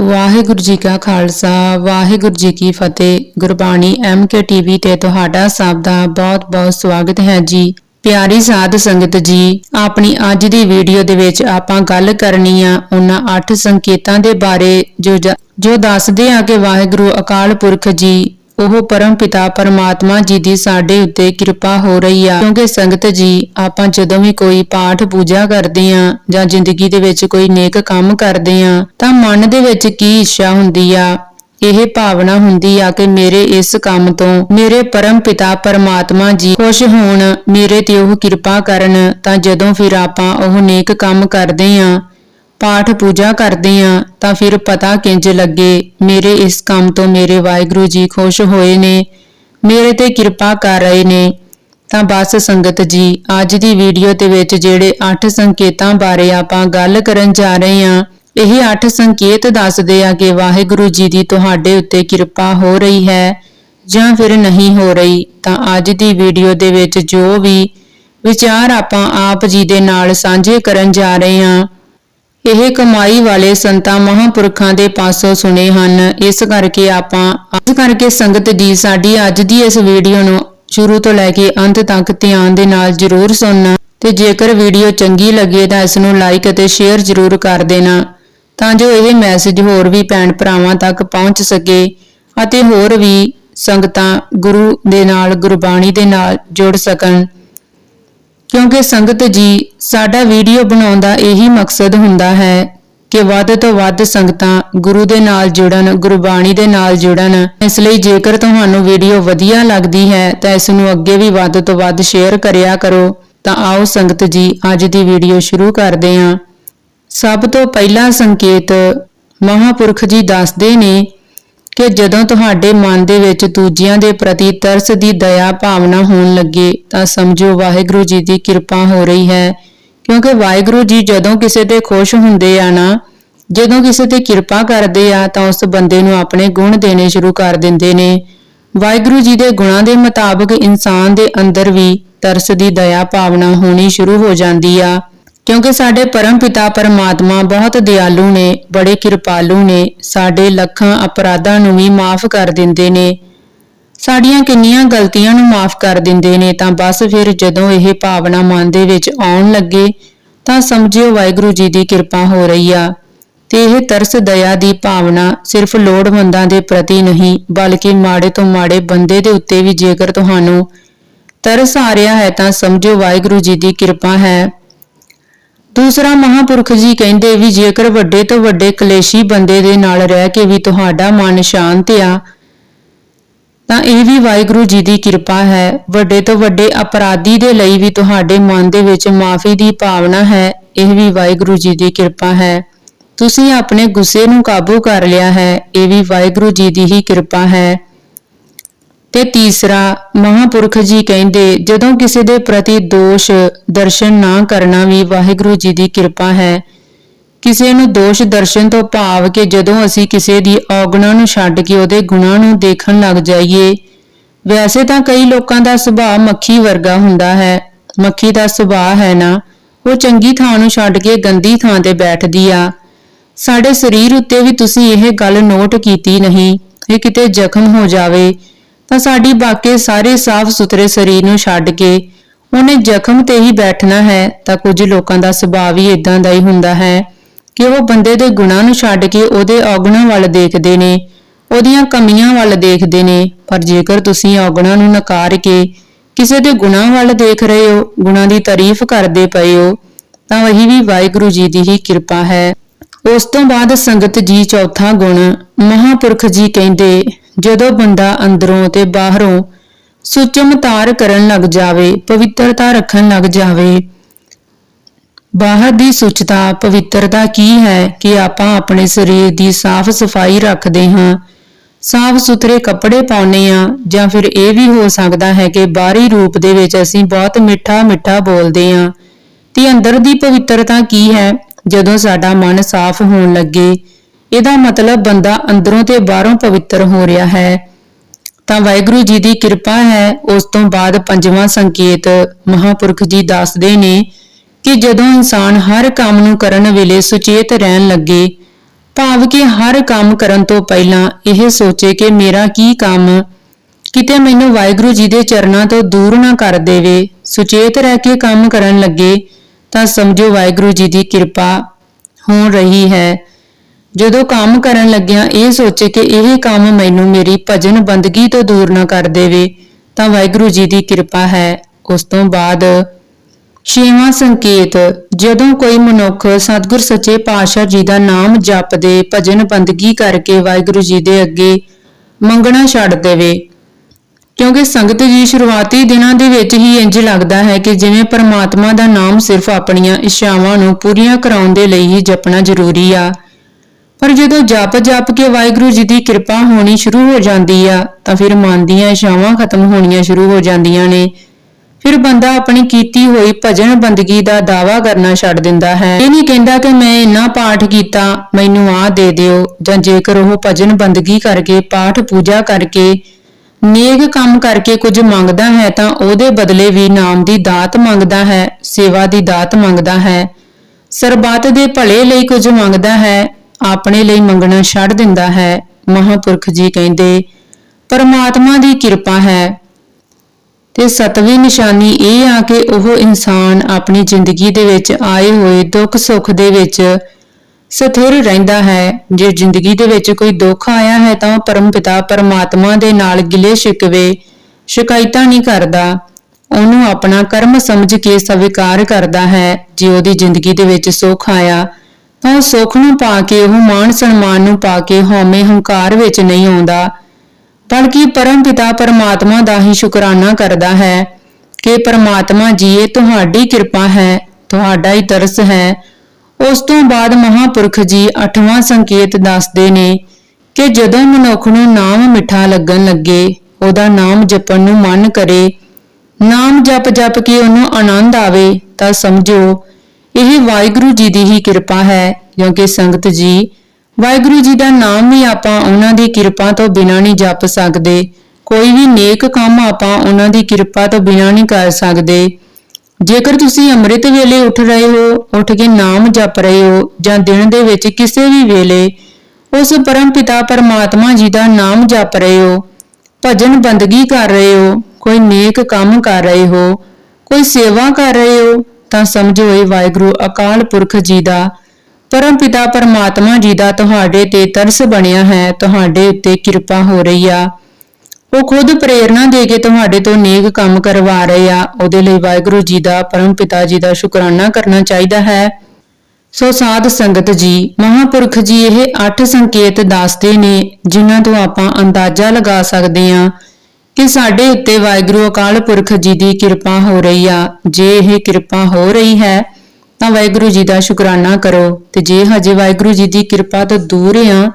ਵਾਹਿਗੁਰੂ ਜੀ ਕਾ ਖਾਲਸਾ, ਵਾਹਿਗੁਰੂ ਜੀ ਕੀ ਫਤਿਹ। Gurbani MK TV ਤੇ ਤੁਹਾਡਾ ਸਭ ਦਾ ਬਹੁਤ-ਬਹੁਤ ਸਵਾਗਤ ਹੈ ਜੀ। ਪਿਆਰੀ ਸਾਧ ਸੰਗਤ ਜੀ, ਆਪਣੀ ਅੱਜ ਦੀ ਵੀਡੀਓ ਦੇ ਵਿੱਚ ਆਪਾਂ ਗੱਲ ਕਰਨੀ ਆ ਉਹਨਾਂ 8 ਸੰਕੇਤਾਂ ਦੇ ਬਾਰੇ ਜੋ ਜੋ ਦੱਸਦੇ ਆ ਕਿ ਵਾਹਿਗੁਰੂ ਅਕਾਲ ਪੁਰਖ ਜੀ ਉਹ ਪਰਮ ਪਿਤਾ ਪਰਮਾਤਮਾ ਜੀ ਦੀ ਸਾਡੇ ਉੱਤੇ ਕਿਰਪਾ ਹੋ ਰਹੀ ਆ। ਕਿਉਂਕਿ ਸੰਗਤ ਜੀ, ਆਪਾਂ ਜਦੋਂ ਵੀ ਕੋਈ ਪਾਠ ਪੂਜਾ ਕਰਦੇ ਆ ਜਾਂ ਜ਼ਿੰਦਗੀ ਦੇ ਵਿੱਚ ਕੋਈ ਨੇਕ ਕੰਮ ਕਰਦੇ ਆ ਤਾਂ ਮਨ ਦੇ ਵਿੱਚ ਕੀ ਇੱਛਾ ਹੁੰਦੀ ਆ? ਇਹ ਭਾਵਨਾ ਹੁੰਦੀ ਆ ਕਿ ਮੇਰੇ ਇਸ ਕੰਮ ਤੋਂ ਮੇਰੇ ਪਰਮ ਪਿਤਾ ਪਰਮਾਤਮਾ ਜੀ ਖੁਸ਼ ਹੋਣ, ਮੇਰੇ ਤੇ ਉਹ ਕਿਰਪਾ ਕਰਨ, ਤਾਂ ਜਦੋਂ ਫਿਰ ਆਪਾਂ ਉਹ ਨੇਕ ਕੰਮ ਕਰਦੇ ਆ ਪਾਠ ਪੂਜਾ ਕਰਦੇ ਆ, ਤਾਂ ਫਿਰ ਪਤਾ ਕਿੰਜ ਲੱਗੇ, ਮੇਰੇ ਇਸ ਕੰਮ ਤੋਂ ਮੇਰੇ ਵਾਹਿਗੁਰੂ ਜੀ ਖੁਸ਼ ਹੋਏ ਨੇ, ਮੇਰੇ ਤੇ ਕਿਰਪਾ ਕਰ ਰਹੇ ਨੇ। ਤਾਂ ਬਸ ਸੰਗਤ ਜੀ, ਅੱਜ ਦੀ ਵੀਡੀਓ ਦੇ ਵਿੱਚ ਜਿਹੜੇ 8 ਸੰਕੇਤਾਂ ਬਾਰੇ ਆਪਾਂ ਗੱਲ ਕਰਨ ਜਾ ਰਹੇ ਹਾਂ ਇਹ 8 ਸੰਕੇਤ ਦੱਸਦੇ ਆ ਕਿ ਵਾਹਿਗੁਰੂ ਜੀ ਦੀ ਤੁਹਾਡੇ ਉੱਤੇ ਕਿਰਪਾ ਹੋ ਰਹੀ ਹੈ ਜਾਂ ਫਿਰ ਨਹੀਂ ਹੋ ਰਹੀ। ਤਾਂ ਅੱਜ ਦੀ ਵੀਡੀਓ ਦੇ ਵਿੱਚ ਜੋ ਵੀ ਵਿਚਾਰ ਆਪਾਂ ਆਪ ਜੀ ਦੇ ਨਾਲ ਸਾਂਝੇ ਕਰਨ ਜਾ ਰਹੇ ਹਾਂ ਇਹ ਕਮਾਈ ਵਾਲੇ ਸੰਤਾਂ ਮਹਾਂਪੁਰਖਾਂ ਦੇ ਪਾਸੋਂ ਸੁਣੇ ਹਨ। ਇਸ ਕਰਕੇ ਆਪਾਂ, ਇਸ ਕਰਕੇ ਸੰਗਤ ਜੀ ਸਾਡੀ ਅੱਜ ਦੀ ਇਸ ਵੀਡੀਓ ਨੂੰ ਸ਼ੁਰੂ ਤੋਂ ਲੈ ਕੇ ਅੰਤ ਤੱਕ ਧਿਆਨ ਦੇ ਨਾਲ ਜ਼ਰੂਰ ਸੁਣਨਾ ਤੇ ਜੇਕਰ ਵੀਡੀਓ ਚੰਗੀ ਲੱਗੇ ਤਾਂ ਇਸ ਨੂੰ ਲਾਈਕ ਅਤੇ ਸ਼ੇਅਰ ਜ਼ਰੂਰ ਕਰ ਦੇਣਾ ਤਾਂ ਜੋ ਇਹ ਮੈਸੇਜ ਹੋਰ ਵੀ ਭੈਣ ਭਰਾਵਾਂ ਤੱਕ ਪਹੁੰਚ ਸਕੇ ਅਤੇ ਹੋਰ ਵੀ ਸੰਗਤਾਂ ਗੁਰੂ ਦੇ ਨਾਲ, ਗੁਰਬਾਣੀ ਦੇ ਨਾਲ ਜੁੜ ਸਕਣ। ਕਿਉਂਕਿ ਸੰਗਤ ਜੀ, ਸਾਡਾ ਵੀਡੀਓ ਬਣਾਉਣ ਦਾ ਇਹੀ ਮਕਸਦ ਹੁੰਦਾ ਹੈ ਕਿ ਵੱਧ ਤੋਂ ਵੱਧ ਸੰਗਤਾਂ ਗੁਰੂ ਦੇ ਨਾਲ ਜੁੜਨ, ਗੁਰਬਾਣੀ ਦੇ ਨਾਲ ਜੁੜਨ। ਇਸ ਲਈ ਜੇਕਰ ਤੁਹਾਨੂੰ ਵੀਡੀਓ ਵਧੀਆ ਲੱਗਦੀ ਹੈ ਤਾਂ ਇਸ ਨੂੰ ਅੱਗੇ ਵੀ ਵੱਧ ਤੋਂ ਵੱਧ ਸ਼ੇਅਰ ਕਰਿਆ ਕਰੋ। ਤਾਂ ਆਓ ਸੰਗਤ ਜੀ, ਅੱਜ ਦੀ ਵੀਡੀਓ ਸ਼ੁਰੂ ਕਰਦੇ ਹਾਂ। ਸਭ ਤੋਂ ਪਹਿਲਾ ਸੰਕੇਤ ਮਹਾਪੁਰਖ ਜੀ ਦੱਸਦੇ ਨੇ ਕਿ ਜਦੋਂ ਤੁਹਾਡੇ ਮਨ ਦੇ ਵਿੱਚ ਦੂਜਿਆਂ ਦੇ ਪ੍ਰਤੀ ਤਰਸ ਦੀ ਦਇਆ ਭਾਵਨਾ ਹੋਣ ਲੱਗੇ, ਤਾਂ ਸਮਝੋ ਵਾਹਿਗੁਰੂ ਜੀ ਦੀ ਕਿਰਪਾ ਹੋ ਰਹੀ ਹੈ। ਕਿਉਂਕਿ ਵਾਹਿਗੁਰੂ ਜੀ ਜਦੋਂ ਕਿਸੇ ਤੇ ਖੁਸ਼ ਹੁੰਦੇ ਆ ਨਾ, ਜਦੋਂ ਕਿਸੇ ਤੇ ਕਿਰਪਾ ਕਰਦੇ ਆ, ਤਾਂ ਉਸ ਬੰਦੇ ਨੂੰ ਆਪਣੇ ਗੁਣ ਦੇਣੇ ਸ਼ੁਰੂ ਕਰ ਦਿੰਦੇ ਨੇ। ਵਾਹਿਗੁਰੂ ਜੀ ਦੇ ਗੁਣਾਂ ਦੇ ਮੁਤਾਬਕ ਇਨਸਾਨ ਦੇ ਅੰਦਰ ਵੀ ਤਰਸ ਦੀ ਦਇਆ ਭਾਵਨਾ ਹੋਣੀ ਸ਼ੁਰੂ ਹੋ ਜਾਂਦੀ ਆ। ਕਿਉਂਕਿ ਸਾਡੇ ਪਰਮ ਪਿਤਾ ਪਰਮਾਤਮਾ ਬਹੁਤ ਦਿਆਲੂ ਨੇ, ਬੜੇ ਕਿਰਪਾਲੂ ਨੇ, ਸਾਡੇ ਲੱਖਾਂ ਅਪਰਾਧਾਂ ਨੂੰ ਵੀ ਮਾਫ ਕਰ ਦਿੰਦੇ ਨੇ। ਸਾਡੀਆਂ ਕਿੰਨੀਆਂ ਗਲਤੀਆਂ ਨੂੰ ਮਾਫ ਕਰ ਦਿੰਦੇ ਨੇ, ਤਾਂ ਬਸ ਫਿਰ ਜਦੋਂ ਇਹ ਭਾਵਨਾ ਮਨ ਦੇ ਵਿੱਚ ਆਉਣ ਲੱਗੇ, ਤਾਂ ਸਮਝਿਓ ਵਾਹਿਗੁਰੂ ਜੀ ਦੀ ਕਿਰਪਾ ਹੋ ਰਹੀ ਆ। ਤੇ ਇਹ ਤਰਸ ਦਇਆ ਦੀ ਭਾਵਨਾ ਸਿਰਫ ਲੋੜਵੰਦਾਂ ਦੇ ਪ੍ਰਤੀ ਨਹੀਂ, ਬਲਕਿ ਮਾੜੇ ਤੋਂ ਮਾੜੇ ਬੰਦੇ ਦੇ ਉੱਤੇ ਵੀ ਜੇਕਰ ਤੁਹਾਨੂੰ ਤਰਸ ਆ ਰਿਹਾ ਹੈ, ਤਾਂ ਸਮਝਿਓ ਵਾਹਿਗੁਰੂ ਜੀ ਦੀ ਕਿਰਪਾ ਹੈ। ਦੂਸਰਾ ਮਹਾਪੁਰਖ ਜੀ ਕਹਿੰਦੇ ਵੀ ਜੇਕਰ ਵੱਡੇ ਤੋਂ ਵੱਡੇ ਕਲੇਸ਼ੀ ਬੰਦੇ ਦੇ ਨਾਲ ਰਹਿ ਕੇ ਵੀ ਤੁਹਾਡਾ ਮਨ ਸ਼ਾਂਤ ਆ, ਤਾਂ ਇਹ ਵੀ ਵਾਹਿਗੁਰੂ ਜੀ ਦੀ ਕਿਰਪਾ ਹੈ। ਵੱਡੇ ਤੋਂ ਵੱਡੇ ਅਪਰਾਧੀ ਦੇ ਲਈ ਵੀ ਤੁਹਾਡੇ ਮਨ ਦੇ ਵਿੱਚ ਮਾਫੀ ਦੀ ਭਾਵਨਾ ਹੈ, ਇਹ ਵੀ ਵਾਹਿਗੁਰੂ ਜੀ ਦੀ ਕਿਰਪਾ ਹੈ। ਤੁਸੀਂ ਆਪਣੇ ਗੁੱਸੇ ਨੂੰ ਕਾਬੂ ਕਰ ਲਿਆ ਹੈ, ਇਹ ਵੀ ਵਾਹਿਗੁਰੂ ਜੀ ਦੀ ਹੀ ਕਿਰਪਾ ਹੈ। ਤੇ ਤੀਸਰਾ, ਮਹਾਪੁਰਖ ਜੀ ਕਹਿੰਦੇ, ਜਦੋਂ ਕਿਸੇ ਦੇ ਪ੍ਰਤੀ ਦੋਸ਼ ਦਰਸ਼ਨ ਨਾ ਕਰਨਾ ਵੀ ਵਾਹਿਗੁਰੂ ਜੀ ਦੀ ਕਿਰਪਾ ਹੈ, ਕਿਸੇ ਨੂੰ ਦੋਸ਼ ਦਰਸ਼ਨ ਤੋਂ ਭਾਵ ਕਿ ਜਦੋਂ ਅਸੀਂ ਕਿਸੇ ਦੀ ਔਗਣਾ ਨੂੰ ਛੱਡ ਕੇ ਉਹਦੇ ਗੁਣਾਂ ਨੂੰ ਦੇਖਣ ਲੱਗ ਜਾਈਏ, ਵੈਸੇ ਤਾਂ ਕਈ ਲੋਕਾਂ ਦਾ ਸੁਭਾਅ ਮੱਖੀ ਵਰਗਾ ਹੁੰਦਾ ਹੈ, ਮੱਖੀ ਦਾ ਸੁਭਾਅ ਹੈ ਨਾ, ਉਹ ਚੰਗੀ ਥਾਂ ਨੂੰ ਛੱਡ ਕੇ ਗੰਦੀ ਥਾਂ ਤੇ ਬੈਠਦੀ ਆ। ਸਾਡੇ ਸਰੀਰ ਉੱਤੇ ਵੀ ਤੁਸੀਂ ਇਹ ਗੱਲ ਨੋਟ ਕੀਤੀ ਨਹੀਂ ਇਹ ਕਿਤੇ ਜ਼ਖਮ ਹੋ ਜਾਵੇ ਤਾਂ ਸਾਡੀ ਬਾਕੀ ਸਾਰੇ ਸਾਫ਼ ਸੁਥਰੇ ਸਰੀਰ ਨੂੰ ਛੱਡ ਕੇ ਉਹਨੇ ਜ਼ਖਮ ਤੇ ਹੀ ਬੈਠਣਾ ਹੈ ਤਾਂ ਕੁਝ ਲੋਕਾਂ ਦਾ ਸੁਭਾਅ ਵੀ ਇਦਾਂ ਦਾ ਹੀ ਹੁੰਦਾ ਹੈ ਕਿ ਉਹ ਬੰਦੇ ਦੇ ਗੁਣਾਂ ਨੂੰ ਛੱਡ ਕੇ ਉਹਦੇ ਔਗਣਾਂ ਵੱਲ ਦੇਖਦੇ ਨੇ, ਉਹਦੀਆਂ ਕਮੀਆਂ ਵੱਲ ਦੇਖਦੇ ਨੇ, ਪਰ ਜੇਕਰ ਤੁਸੀਂ ਔਗਣਾਂ ਨੂੰ ਨਕਾਰ ਕੇ ਕਿਸੇ ਦੇ ਗੁਣਾਂ ਵੱਲ ਦੇਖ ਰਹੇ ਹੋ, ਗੁਣਾਂ ਦੀ ਤਾਰੀਫ ਕਰਦੇ ਪਏ ਹੋ, ਤਾਂ ਵਹੀ ਵੀ ਵਾਹਿਗੁਰੂ ਜੀ ਦੀ ਹੀ ਕਿਰਪਾ ਹੈ। ਉਸ ਤੋਂ ਬਾਅਦ ਸੰਗਤ ਜੀ ਚੌਥਾ ਗੁਣ ਮਹਾਪੁਰਖ ਜੀ ਕਹਿੰਦੇ ਜਦੋਂ ਬੰਦਾ ਅੰਦਰੋਂ ਤੇ ਬਾਹਰੋਂ ਸੁਚਮਤਾਰ ਕਰਨ ਲੱਗ ਜਾਵੇ, ਪਵਿੱਤਰਤਾ ਰੱਖਣ ਲੱਗ ਜਾਵੇ, ਬਾਹਰ ਦੀ ਸੁਚਤਾ, ਪਵਿੱਤਰਤਾ ਕੀ ਹੈ ਕਿ ਆਪਾਂ ਆਪਣੇ ਸਰੀਰ ਦੀ ਸਾਫ਼ ਸਫ਼ਾਈ ਰੱਖਦੇ ਹਾਂ ਸਾਫ਼ ਸੁਥਰੇ ਕੱਪੜੇ ਪਾਉਨੇ ਆ ਜਾਂ ਫਿਰ ਇਹ ਵੀ ਹੋ ਸਕਦਾ ਹੈ ਕਿ ਬਾਹਰੀ ਰੂਪ ਦੇ ਵਿੱਚ ਅਸੀਂ ਬਹੁਤ ਮਿੱਠਾ ਮਿੱਠਾ ਬੋਲਦੇ ਆ ਤੇ ਅੰਦਰ ਦੀ ਪਵਿੱਤਰਤਾ ਕੀ ਹੈ? ਜਦੋਂ ਸਾਡਾ ਮਨ ਸਾਫ਼ ਹੋਣ ਲੱਗੇ ਇਹਦਾ ਮਤਲਬ ਬੰਦਾ ਅੰਦਰੋਂ ਤੇ ਬਾਹਰੋਂ ਪਵਿੱਤਰ ਹੋ ਰਿਹਾ ਹੈ। ਤਾਂ ਵਾਹਿਗੁਰੂ ਜੀ ਦੀ ਕਿਰਪਾ ਹੈ, ਉਸ ਤੋਂ ਬਾਅਦ ਪੰਜਵਾਂ ਸੰਕੇਤ ਮਹਾਪੁਰਖ ਜੀ ਦੱਸਦੇ ਨੇ ਕਿ ਜਦੋਂ ਇਨਸਾਨ ਹਰ ਕੰਮ ਨੂੰ ਕਰਨ ਵੇਲੇ ਸੁਚੇਤ ਰਹਿਣ ਲੱਗੇ, ਭਾਵ ਕਿ ਹਰ ਕੰਮ ਕਰਨ ਤੋਂ ਪਹਿਲਾਂ ਇਹ ਸੋਚੇ ਕਿ ਮੇਰਾ ਕੀ ਕੰਮ, ਕਿਤੇ ਮੈਨੂੰ ਵਾਹਿਗੁਰੂ ਜੀ ਦੇ ਚਰਨਾਂ ਤੋਂ ਦੂਰ ਨਾ ਕਰ ਦੇਵੇ, ਸੁਚੇਤ ਰਹਿ ਕੇ ਕੰਮ ਕਰਨ ਲੱਗੇ, ਤਾਂ ਸਮਝੋ ਵਾਹਿਗੁਰੂ ਜੀ ਦੀ ਕਿਰਪਾ ਹੋ ਰਹੀ ਹੈ। ਜਦੋਂ ਕੰਮ ਕਰਨ ਲੱਗਿਆਂ ਇਹ ਸੋਚੇ ਕਿ ਇਹ ਕੰਮ ਮੈਨੂੰ ਮੇਰੀ ਭਜਨ ਬੰਦਗੀ ਤੋਂ ਦੂਰ ਨਾ ਕਰ ਦੇਵੇ, ਤਾਂ ਵਾਹਿਗੁਰੂ ਜੀ ਦੀ ਕਿਰਪਾ ਹੈ। ਉਸ ਤੋਂ ਬਾਅਦ ਛੇਵਾਂ ਸੰਕੇਤ, ਜਦੋਂ ਕੋਈ ਮਨੁੱਖ ਸਤਿਗੁਰ ਸੱਚੇ ਪਾਤਸ਼ਾਹ ਜੀ ਦਾ ਨਾਮ ਜਪਦੇ, ਭਜਨ ਬੰਦਗੀ ਕਰਕੇ ਵਾਹਿਗੁਰੂ ਜੀ ਦੇ ਅੱਗੇ ਮੰਗਣਾ ਛੱਡ ਦੇਵੇ। ਕਿਉਂਕਿ ਸੰਗਤ ਜੀ ਸ਼ੁਰੂਆਤੀ ਦਿਨਾਂ ਦੇ ਵਿੱਚ ਹੀ ਇੰਜ ਲੱਗਦਾ ਹੈ ਕਿ ਜਿਵੇਂ ਪਰਮਾਤਮਾ ਦਾ ਨਾਮ ਸਿਰਫ ਆਪਣੀਆਂ ਇੱਛਾਵਾਂ ਨੂੰ ਪੂਰੀਆਂ ਕਰਾਉਣ ਦੇ ਲਈ ਹੀ ਜਪਣਾ ਜ਼ਰੂਰੀ ਆ। ਪਰ ਜਦੋਂ ਜਪ ਜਪ ਕੇ ਵਾਹਿਗੁਰੂ ਜੀ ਦੀ ਕਿਰਪਾ ਹੋਣੀ ਸ਼ੁਰੂ ਹੋ ਜਾਂਦੀ ਆ, ਤਾਂ ਫਿਰ ਮਨ ਦੀਆਂ ਇੱਛਾਵਾਂ ਖਤਮ ਹੋਣੀਆਂ ਸ਼ੁਰੂ ਹੋ ਜਾਂਦੀਆਂ ਨੇ। ਫਿਰ ਬੰਦਾ ਆਪਣੀ ਕੀਤੀ ਹੋਈ ਭਜਨ ਬੰਦਗੀ ਦਾ ਦਾਵਾ ਕਰਨਾ ਛੱਡ ਦਿੰਦਾ ਹੈ। ਇਹ ਨਹੀਂ ਕਹਿੰਦਾ ਕਿ ਮੈਂ ਇੰਨਾ ਪਾਠ ਕੀਤਾ, ਮੈਨੂੰ ਆ ਦੇ ਦਿਓ, ਜਾਂ ਜੇਕਰ ਉਹ ਭਜਨ ਬੰਦਗੀ ਕਰਕੇ, ਪਾਠ ਪੂਜਾ ਕਰਕੇ, ਨੇਕ ਕੰਮ ਕਰਕੇ ਕੁਝ ਮੰਗਦਾ ਹੈ, ਤਾਂ ਉਹਦੇ ਬਦਲੇ ਵੀ ਨਾਮ ਦੀ ਦਾਤ ਮੰਗਦਾ ਹੈ, ਸੇਵਾ ਦੀ ਦਾਤ ਮੰਗਦਾ ਹੈ। ਸਰਬੱਤ ਦੇ ਭਲੇ ਲਈ ਕੁਝ ਮੰਗਦਾ ਹੈ ਆਪਣੇ ਲਈ ਮੰਗਣਾ ਛੱਡ ਦਿੰਦਾ ਹੈ, ਮਹਾਪੁਰਖ ਜੀ ਕਹਿੰਦੇ, ਪਰਮਾਤਮਾ ਦੀ ਕਿਰਪਾ ਹੈ। ਤੇ ਸਤਵੀਂ ਨਿਸ਼ਾਨੀ ਇਹ ਆ ਕਿ ਉਹ ਇਨਸਾਨ ਆਪਣੀ ਜ਼ਿੰਦਗੀ ਦੇ ਵਿੱਚ ਆਏ ਹੋਏ ਦੁੱਖ ਸੁੱਖ ਦੇ ਵਿੱਚ ਸਥਿਰ ਰਹਿੰਦਾ ਹੈ। ਜੇ ਜ਼ਿੰਦਗੀ ਦੇ ਵਿੱਚ ਕੋਈ ਦੁੱਖ ਆਇਆ ਹੈ ਤਾਂ ਪਰਮ ਪਿਤਾ ਪਰਮਾਤਮਾ ਦੇ ਨਾਲ ਗਿਲੇ ਸ਼ਿਕਵੇ, ਸ਼ਿਕਾਇਤਾਂ ਨਹੀਂ ਕਰਦਾ। ਉਹਨੂੰ ਆਪਣਾ ਕਰਮ ਸਮਝ ਕੇ ਸਵੀਕਾਰ ਕਰਦਾ ਹੈ। ਜੇ ਉਹਦੀ ਜ਼ਿੰਦਗੀ ਦੇ ਵਿੱਚ ਸੁੱਖ ਆਇਆ ਉਹ ਸੁੱਖ ਨੂੰ ਪਾ ਕੇ, ਉਹ ਮਾਣ ਸਨਮਾਨ ਨੂੰ ਪਾ ਕੇ ਹਉਮੈ ਹੰਕਾਰ ਵਿੱਚ ਨਹੀਂ ਆਉਂਦਾ। ਬਲਕਿ ਪਰਮ ਪਿਤਾ ਪਰਮਾਤਮਾ ਦਾ ਹੀ ਸ਼ੁਕਰਾਨਾ ਕਰਦਾ ਹੈ ਕਿ ਪਰਮਾਤਮਾ ਜੀ ਇਹ ਤੁਹਾਡੀ ਕਿਰਪਾ ਹੈ, ਤੁਹਾਡਾ ਹੀ ਤਰਸ ਹੈ। ਉਸ ਤੋਂ ਬਾਅਦ ਮਹਾਪੁਰਖ ਜੀ ਅਠਵਾਂ ਸੰਕੇਤ ਦੱਸਦੇ ਨੇ ਕਿ ਜਦੋਂ ਮਨੁੱਖ ਨੂੰ ਨਾਮ ਮਿੱਠਾ ਲੱਗਣ ਲੱਗੇ, ਉਹਦਾ ਨਾਮ ਜਪਣ ਨੂੰ ਮਨ ਕਰੇ, ਨਾਮ ਜਪ ਜਪ ਕੇ ਉਹਨੂੰ ਆਨੰਦ ਆਵੇ, ਤਾਂ ਸਮਝੋ ਇਹ ਵਾਹਿਗੁਰੂ ਜੀ ਦੀ ਹੀ ਕਿਰਪਾ ਹੈ, ਕਿਉਂਕਿ ਸੰਗਤ ਜੀ, ਵਾਹਿਗੁਰੂ ਜੀ ਦਾ ਨਾਮ ਵੀ ਆਪਾਂ ਉਹਨਾਂ ਦੀ ਕਿਰਪਾ ਤੋਂ ਬਿਨਾਂ ਨਹੀਂ ਜਪ ਸਕਦੇ। ਕੋਈ ਵੀ ਨੇਕ ਕੰਮ ਆਪਾਂ ਉਹਨਾਂ ਦੀ ਕਿਰਪਾ ਤੋਂ ਬਿਨਾਂ ਨਹੀਂ ਕਰ ਸਕਦੇ। ਜੇਕਰ ਤੁਸੀਂ ਅੰਮ੍ਰਿਤ ਵੇਲੇ ਉੱਠ ਰਹੇ ਹੋ, ਉੱਠ ਕੇ ਨਾਮ ਜਪ ਰਹੇ ਹੋ, ਜਾਂ ਦਿਨ ਦੇ ਵਿੱਚ ਕਿਸੇ ਵੀ ਵੇਲੇ, ਉਸ ਪਰਮ ਪਿਤਾ ਪਰਮਾਤਮਾ ਜੀ ਦਾ ਨਾਮ ਜਪ ਰਹੇ ਹੋ, ਭਜਨ ਬੰਦਗੀ ਕਰ ਰਹੇ ਹੋ, ਕੋਈ ਨੇਕ ਕੰਮ ਕਰ ਰਹੇ ਹੋ, ਕੋਈ ਸੇਵਾ ਕਰ ਰਹੇ ਹੋ ਤਾਂ ਸਮਝੋ ਇਹ ਵਾਹਿਗੁਰੂ, ਅਕਾਲ ਪੁਰਖ ਜੀ ਦਾ, ਪਰਮ ਪਿਤਾ ਪਰਮਾਤਮਾ ਜੀ ਦਾ ਤੁਹਾਡੇ ਤੇ ਤਰਸ ਬਣਿਆ ਹੈ, ਤੁਹਾਡੇ ਉੱਤੇ ਕਿਰਪਾ ਹੋ ਰਹੀ ਆ। ਉਹ ਖੁਦ ਪ੍ਰੇਰਣਾ ਦੇ ਕੇ ਤੁਹਾਡੇ ਤੋਂ ਨੇਕ ਕੰਮ ਕਰਵਾ ਰਹੇ ਆ। ਉਹਦੇ ਲਈ ਵਾਹਿਗੁਰੂ ਜੀ ਦਾ, ਪਰਮ ਪਿਤਾ ਜੀ ਦਾ ਸ਼ੁਕਰਾਨਾ ਕਰਨਾ ਚਾਹੀਦਾ ਹੈ। ਸੋ ਸਾਧ ਸੰਗਤ ਜੀ, ਮਹਾਪੁਰਖ ਜੀ, ਇਹ 8 ਸੰਕੇਤ ਦੱਸਦੇ ਨੇ, ਜਿਨ੍ਹਾਂ ਤੋਂ ਆਪਾਂ ਅੰਦਾਜ਼ਾ ਲਗਾ ਸਕਦੇ ਹਾਂ ਕਿ ਸਾਡੇ ਉੱਤੇ ਵਾਹਿਗੁਰੂ ਅਕਾਲ ਪੁਰਖ ਜੀ ਦੀ ਕਿਰਪਾ ਹੋ ਰਹੀ ਆ। ਜੇ ਇਹ ਕਿਰਪਾ ਹੋ ਰਹੀ ਹੈ, ਤਾਂ ਵਾਹਿਗੁਰੂ ਜੀ ਦਾ ਸ਼ੁਕਰਾਨਾ ਕਰੋ। ਤੇ ਜੇ ਹਜੇ ਵਾਹਿਗੁਰੂ ਜੀ ਦੀ ਕਿਰਪਾ ਤੋਂ ਦੂਰ ਆ,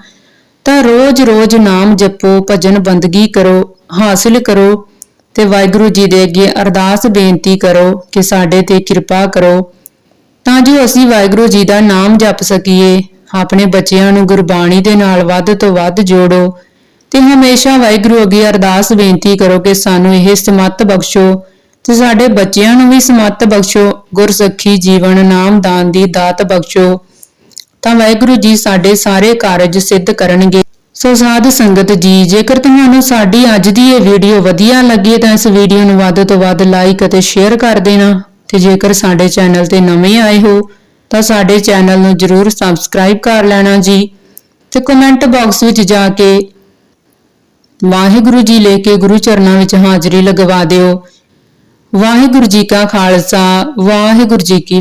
ਤਾਂ ਰੋਜ਼-ਰੋਜ਼ ਨਾਮ ਜਪੋ, ਭਜਨ ਬੰਦਗੀ ਕਰੋ, ਹਾਸਿਲ ਕਰੋ ਤੇ ਵਾਹਿਗੁਰੂ ਜੀ ਦੇ ਅੱਗੇ ਅਰਦਾਸ ਬੇਨਤੀ ਕਰੋ ਕਿ ਸਾਡੇ ਤੇ ਕਿਰਪਾ ਕਰੋ। ਤਾਂ ਜੋ ਅਸੀਂ ਵਾਹਿਗੁਰੂ ਜੀ ਦਾ ਨਾਮ ਜਪ ਸਕੀਏ, ਆਪਣੇ ਬੱਚਿਆਂ ਨੂੰ ਗੁਰਬਾਣੀ ਦੇ ਨਾਲ ਵੱਧ ਤੋਂ ਵੱਧ ਜੋੜੋ ਤੇ ਹਮੇਸ਼ਾ ਵਾਹਿਗੁਰੂ ਅੱਗੇ ਅਰਦਾਸ ਬੇਨਤੀ ਕਰੋ ਕਿ ਸਾਨੂੰ ਇਹ ਸਮੱਤ ਬਖਸ਼ੋ ਤੇ ਸਾਡੇ ਬੱਚਿਆਂ ਨੂੰ ਵੀ ਸਮੱਤ ਬਖਸ਼ੋ, ਗੁਰਸਖੀ ਜੀਵਨ ਨਾਮਦਾਨ ਦੀ ਦਾਤ ਬਖਸ਼ੋ। ਤਾਂ ਵਾਹਿਗੁਰੂ ਜੀ ਸਾਡੇ ਸਾਰੇ ਕਾਰਜ ਸਿੱਧ ਕਰਨਗੇ। ਸੋ ਸਾਧ ਸੰਗਤ ਜੀ, ਜੇਕਰ ਤੁਹਾਨੂੰ ਸਾਡੀ ਅੱਜ ਦੀ ਇਹ ਵੀਡੀਓ ਵਧੀਆ ਲੱਗੀ, ਤਾਂ ਇਸ ਵੀਡੀਓ ਨੂੰ ਵੱਧ ਤੋਂ ਵੱਧ ਲਾਈਕ ਅਤੇ ਸ਼ੇਅਰ ਕਰ ਦੇਣਾ। ਤੇ ਜੇਕਰ ਸਾਡੇ ਚੈਨਲ ਤੇ ਨਵੇਂ ਆਏ ਹੋ, ਤਾਂ ਸਾਡੇ ਚੈਨਲ ਨੂੰ ਜਰੂਰ ਸਬਸਕ੍ਰਾਈਬ ਕਰ ਲੈਣਾ ਜੀ। ਤੇ ਕਮੈਂਟ ਬਾਕਸ ਵਿੱਚ ਜਾ ਕੇ ਵਾਹਿਗੁਰੂ ਜੀ ਲੈ ਕੇ ਗੁਰੂ ਚਰਨਾਂ ਵਿੱਚ ਹਾਜ਼ਰੀ ਲਗਵਾ ਦਿਓ। ਵਾਹਿਗੁਰੂ ਜੀ ਕਾ ਖਾਲਸਾ, ਵਾਹਿਗੁਰੂ ਜੀ ਕੀ